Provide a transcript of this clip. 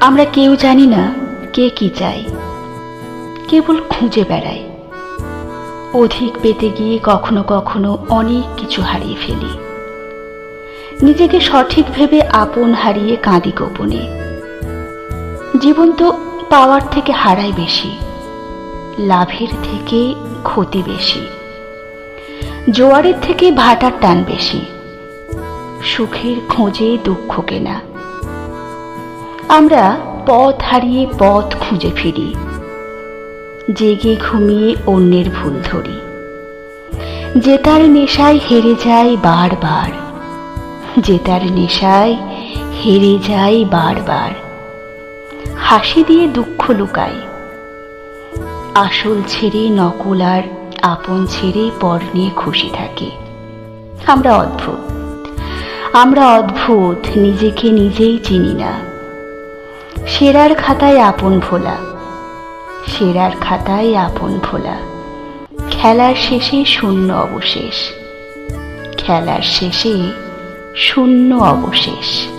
আমরা কেউ জানি না কে কি চাই কেবল খুঁজে বেড়াই। অধিক পেতে গিয়ে কখনো কখনো অনেক কিছু হারিয়ে ফেলি। নিজেকে সঠিক ভেবে আপন হারিয়ে কাঁদি গোপনে। জীবন তো পাওয়ার থেকে হারাই বেশি, লাভের থেকে ক্ষতি বেশি, জোয়ারের থেকে ভাটার টান বেশি, সুখের খোঁজে দুঃখ কেনা। আমরা পথ হারিয়ে পথ খুঁজে ফিরি, জেগে ঘুমিয়ে অন্যের ভুল ধরি। জেতার নেশায় হেরে যাই বারবার, জেতার নেশায় হেরে যাই বারবার। হাসি দিয়ে দুঃখ লুকাই, আসল ছেড়ে নকল আর আপন ছেড়ে পর নিয়ে খুশি থাকি। আমরা অদ্ভুত আমরা অদ্ভুত, নিজেকে নিজেই চিনি না। সেরার খাতায় আপন ভোলা। সেরার খাতায় আপন ভোলা। খেলার শেষে শূন্য অবশেষ। খেলার শেষে শূন্য অবশেষ।